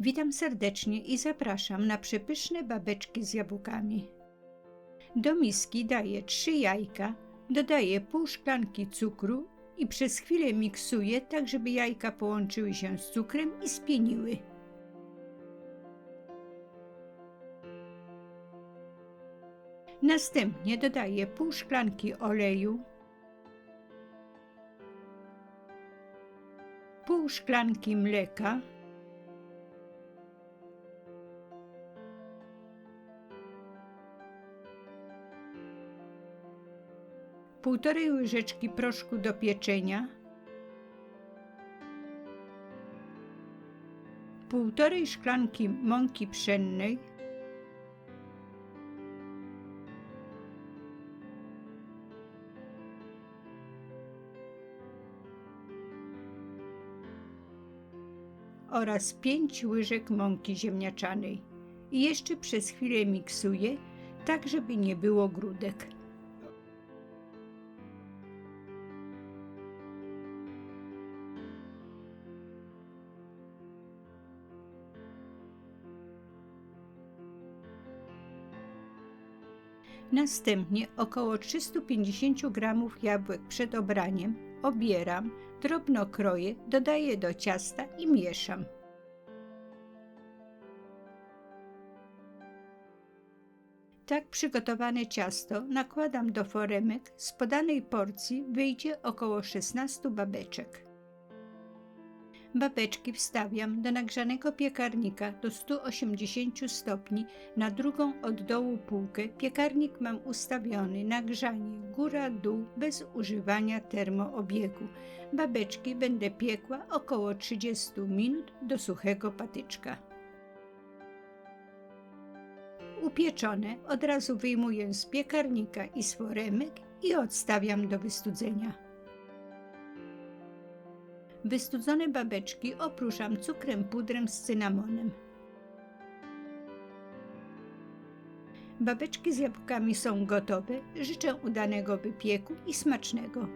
Witam serdecznie i zapraszam na przepyszne babeczki z jabłkami. Do miski daję 3 jajka, dodaję pół szklanki cukru i przez chwilę miksuję tak, żeby jajka połączyły się z cukrem i spieniły. Następnie dodaję pół szklanki oleju, pół szklanki mleka, półtorej łyżeczki proszku do pieczenia, półtorej szklanki mąki pszennej, oraz 5 łyżek mąki ziemniaczanej. I jeszcze przez chwilę miksuję, tak żeby nie było grudek. Następnie około 350 g jabłek przed obraniem obieram, drobno kroję, dodaję do ciasta i mieszam. Tak przygotowane ciasto nakładam do foremek. Z podanej porcji wyjdzie około 16 babeczek. Babeczki wstawiam do nagrzanego piekarnika do 180 stopni na drugą od dołu półkę. Piekarnik mam ustawiony na grzanie góra-dół bez używania termoobiegu. Babeczki będę piekła około 30 minut do suchego patyczka. Upieczone od razu wyjmuję z piekarnika i z foremek i odstawiam do wystudzenia. Wystudzone babeczki opróżam cukrem pudrem z cynamonem. Babeczki z jabłkami są gotowe. Życzę udanego wypieku i smacznego.